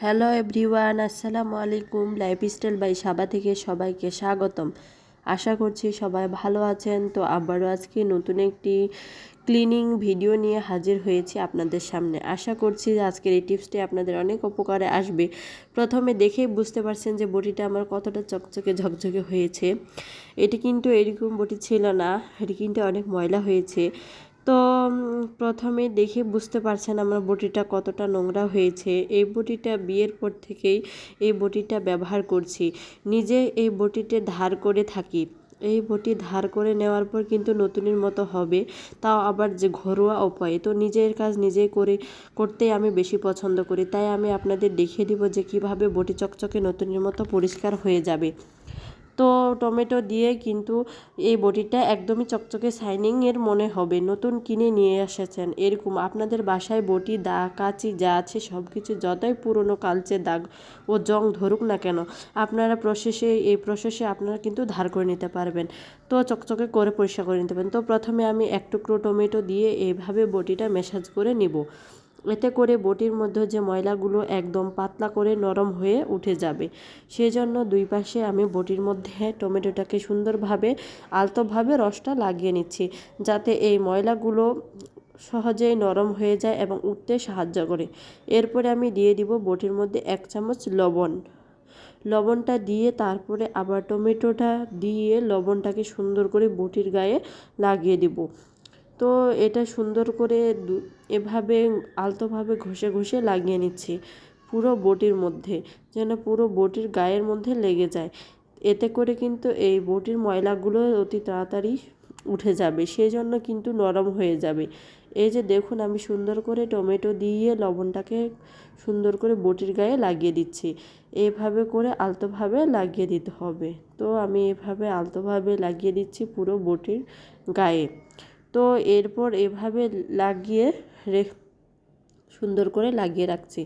Hello everyone, আসসালামু আলাইকুম। Lifestyle by সাবা থেকে সবাইকে স্বাগতম। আশা করছি সবাই ভালো আছেন। তো আবারও আজকে নতুন একটি ক্লিনিং ভিডিও নিয়ে হাজির হয়েছি আপনাদের সামনে। আশা করছি যে আজকের এই টিপসটি আপনাদের অনেক উপকারে আসবে। প্রথমে দেখেই বুঝতে পারছেন যে বটিটা আমার কতটা চকচকে ঝকঝকে হয়েছে। এটি কিন্তু এরকম বটি ছিল না, এটি কিন্তু অনেক ময়লা হয়েছে। তো প্রথমে দেখে বুঝতে পারছেন আমার বটিটা কতটা নোংরা হয়েছে। এই বটিটা বিয়ের পর থেকেই এই বটিটা ব্যবহার করছি। নিজে এই বটিতে ধার করে থাকি। এই বটি ধার করে নেওয়ার পর কিন্তু নতুনের মতো হবে, তাও আবার যে ঘরোয়া উপায়ে। তো নিজের কাজ নিজেই করে, করতেই আমি বেশি পছন্দ করি। তাই আমি আপনাদের দেখিয়ে দিব যে কীভাবে বটি চকচকে নতুনের মতো পরিষ্কার হয়ে যাবে। তো টমেটো দিয়ে কিন্তু এই বটিটা একদমই চকচকে শাইনিংয়ের মনে হবে। নতুন কিনে নিয়ে এসেছেন। এরকম আপনাদের বাসায় বটি দা কাচি যা আছে সব কিছু যতই পুরনো কালচে দাগ ও জং ধরুক না কেন, আপনারা প্রসেসে এই প্রসেসে আপনারা কিন্তু ধার করে নিতে পারবেন। তো চকচকে করে পরিষ্কার করে নিতে পারেন তো প্রথমে আমি এক টুকরো টমেটো দিয়ে এইভাবে বটিটা মেসাজ করে নিব। এতে করে বটির মধ্যে যে ময়লাগুলো একদম পাতলা করে নরম হয়ে উঠে যাবে। সেজন্য দুই পাশে আমি বটির মধ্যে টমেটোটাকে সুন্দরভাবে, আলতোভাবে রসটা লাগিয়ে নিচ্ছি, যাতে এই ময়লাগুলো সহজেই নরম হয়ে যায় এবং উঠতে সাহায্য করে। এরপরে আমি দিয়ে দিব বটির মধ্যে এক চামচ লবণ। লবণটা দিয়ে তারপরে আবার টমেটোটা দিয়ে লবণটাকে সুন্দর করে বটির গায়ে লাগিয়ে দিব। তো এটা সুন্দর করে এভাবে আলতোভাবে ঘষে ঘষে লাগিয়ে নিচ্ছি পুরো বটির মধ্যে, যেন পুরো বটির গায়ের মধ্যে লেগে যায়। এতে করে কিন্তু এই বটির ময়লাগুলো অতি তাড়াতাড়ি উঠে যাবে সেই জন্য কিন্তু নরম হয়ে যাবে। এই যে দেখুন, আমি সুন্দর করে টমেটো দিয়ে লবণটাকে সুন্দর করে বটির গায়ে লাগিয়ে দিচ্ছি। এভাবে করে আলতোভাবে লাগিয়ে দিতে হবে। তো আমি এভাবে আলতোভাবে লাগিয়ে দিচ্ছি পুরো বটির গায়ে। তো এরপর এভাবে লাগিয়ে রে সুন্দর করে লাগিয়ে রাখছি।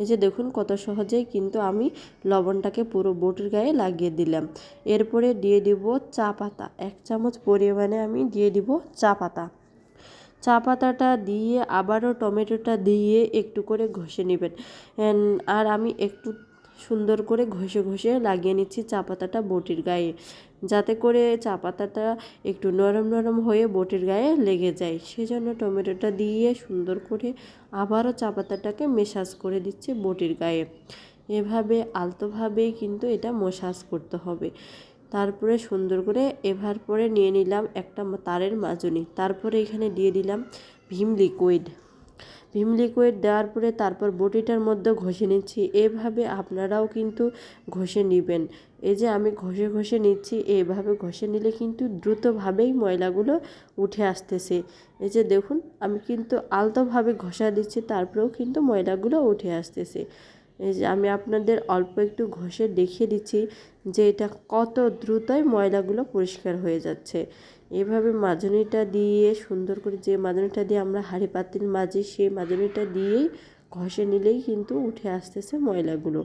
এই যে দেখুন কত সহজেই কিন্তু আমি লবণটাকে পুরো বটির গায়ে লাগিয়ে দিলাম। এরপরে দিয়ে দিব চা পাতা। এক চামচ পরিমাণে আমি দিয়ে দিব চা পাতা। চা পাতাটা দিয়ে আবারও টমেটোটা দিয়ে একটু করে ঘষে নেবেন। আর আমি একটু সুন্দর করে ঘষে ঘষে লাগিয়ে নিচ্ছি চা পাতাটা বটির গায়ে। যাতে করে চা পাতাটা একটু নরম নরম হয়ে বটির গায়ে লেগে যায়। সেজন্য টমেটোটা দিয়ে সুন্দর করে আবারও চা পাতাটাকে মেসাজ করে দিচ্ছে বটির গায়ে। এভাবে আলতোভাবেই কিন্তু এটা মশাজ করতে হবে। তারপরে সুন্দর করে এভার পরে নিয়ে নিলাম একটা তারের মাজনি। তারপরে এখানে দিয়ে দিলাম ভীম লিকুইড। ভিম লিকুইড দেওয়ার পরে তারপর বটিটার মধ্যে ঘষে নিচ্ছি। এভাবে আপনারাও কিন্তু ঘষে নেবেন। এই যে আমি ঘষে ঘষে নিচ্ছি, এভাবে ঘষে নিলে কিন্তু দ্রুতভাবেই ময়লাগুলো উঠে আসতেছে। এই যে দেখুন, আমি কিন্তু আলতোভাবে ঘষা দিচ্ছি, তারপরেও কিন্তু ময়লাগুলো উঠে আসতেছে। এই যে আমি আপনাদের অল্প একটু ঘষে দেখিয়ে দিচ্ছি যে এটা কত দ্রুতই ময়লাগুলো পরিষ্কার হয়ে যাচ্ছে। এভাবে মাজনিটা দিয়ে সুন্দর করে যে মাজনিটা দিয়ে আমরা হাঁড়ি পাতিল মাজি, সেই মাজনিটা দিয়েই ঘষে নিলেই কিন্তু উঠে আসতেছে ময়লাগুলো।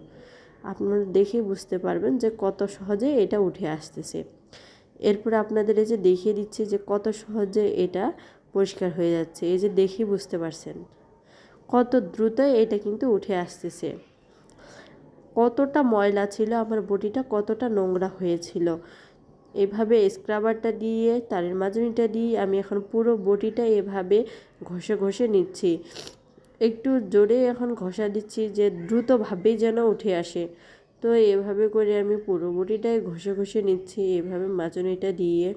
আপনারা দেখে বুঝতে পারবেন যে কত সহজে এটা উঠে আসতেছে। এরপর আপনাদের এই যে দেখিয়ে দিচ্ছে যে কত সহজে এটা পরিষ্কার হয়ে যাচ্ছে। এই যে দেখে বুঝতে পারছেন কত দ্রুত এটা কিন্তু উঠে আসতেছে। কতটা ময়লা ছিল, আমার বডিটা কতটা নোংরা হয়েছিল। এভাবে স্ক্রাবারটা দিয়ে, তারের মাজনিটা দিয়ে আমি এখন পুরো বটিটা এভাবে ঘষে ঘষে নিচ্ছি। একটু জোরে এখন ঘষা দিচ্ছি যে দ্রুতভাবেই যেন উঠে আসে। তো এভাবে করে আমি পুরো বটিটাই ঘষে ঘষে নিচ্ছি, এভাবে মাজনিটা দিয়ে।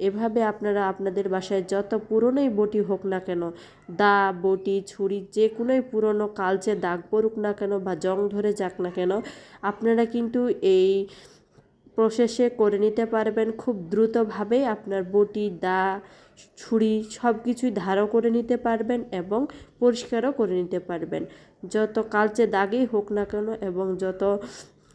এভাবে আপনারা আপনাদের বাসায় যত পুরনোই বটি হোক না কেন, দা, বটি, ছুরি, যে কোনোই পুরনো কালচে দাগ পড়ুক না কেন বা জং ধরে যাক না কেন, আপনারা কিন্তু এই প্রসেসে করে নিতে পারবেন। খুব দ্রুতভাবেই আপনার বটি, দা, ছুরি সব কিছুই ধারও করে নিতে পারবেন এবং পরিষ্কারও করে নিতে পারবেন। যত কালচে দাগেই হোক না কেন এবং যত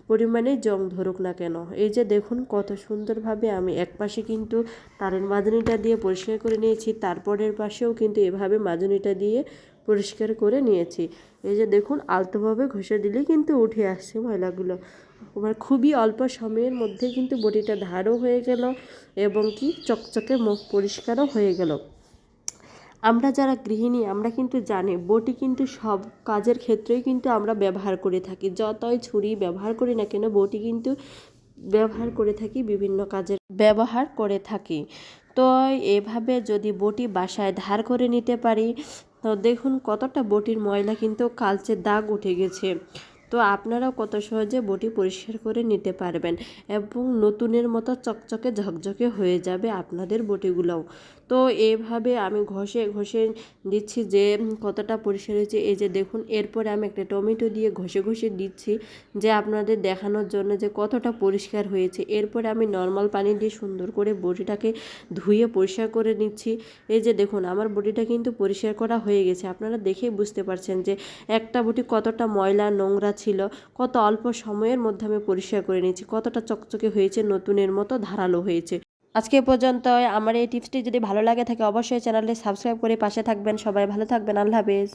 পরিমাণে জং ধরুক না কেন। এই যে দেখুন কত সুন্দরভাবে আমি এক পাশে কিন্তু তারের মাজনিটা দিয়ে পরিষ্কার করে নিয়েছি, তারপরের পাশেও কিন্তু এভাবে মাজনিটা দিয়ে পরিষ্কার করে নিয়েছি। এই যে দেখুন আলতোভাবে ঘষে দিলে কিন্তু উঠে আসছে ময়লাগুলো। আমার খুবই অল্প সময়ের মধ্যে কিন্তু বটিটা ধারও হয়ে গেল এবং কি চকচকে মুখ পরিষ্কারও হয়ে গেল। আমরা যারা গৃহিণী, আমরা কিন্তু জানি বটি কিন্তু সব কাজের ক্ষেত্রেই কিন্তু আমরা ব্যবহার করে থাকি। যতই ছুরি ব্যবহার করি না কেন, বটি কিন্তু ব্যবহার করে থাকি, বিভিন্ন কাজের ব্যবহার করে থাকি। তো এভাবে যদি বটি বাসায় ধার করে নিতে পারি, তো দেখুন কতটা বটির ময়লা কিন্তু কালচে দাগ উঠে গেছে। তো আপনারাও কত সহজে বটি পরিষ্কার করে নিতে পারবেন এবং নতুনের মতো চকচকে ঝকঝকে হয়ে যাবে আপনাদের বটিগুলোও। তো এভাবে আমি ঘষে ঘষে দিচ্ছি যে কতটা পরিষ্কার হয়েছে। এই যে দেখুন, এরপরে আমি একটা টমেটো দিয়ে ঘষে ঘষে দিচ্ছি যে আপনাদের দেখানোর জন্য যে কতটা পরিষ্কার হয়েছে। এরপরে আমি নর্মাল পানি দিয়ে সুন্দর করে বটিটাকে ধুয়ে পরিষ্কার করে নিচ্ছি। এই যে দেখুন, আমার বটিটা কিন্তু পরিষ্কার করা হয়ে গেছে। আপনারা দেখেই বুঝতে পারছেন যে একটা বটি কতটা ময়লা নোংরা ছিল, কত অল্প সময়ের মধ্যে আমি পরিষ্কার করে নিয়েছি। কতটা চকচকে হয়েছে, নতুনের মতো ধারালো হয়েছে। আজকে পর্যন্ত আমার এই টিপসটি যদি ভালো লাগে থাকে, অবশ্যই চ্যানেলটি সাবস্ক্রাইব করে পাশে থাকবেন। সবাই ভালো থাকবেন। আল্লাহ হাফেজ।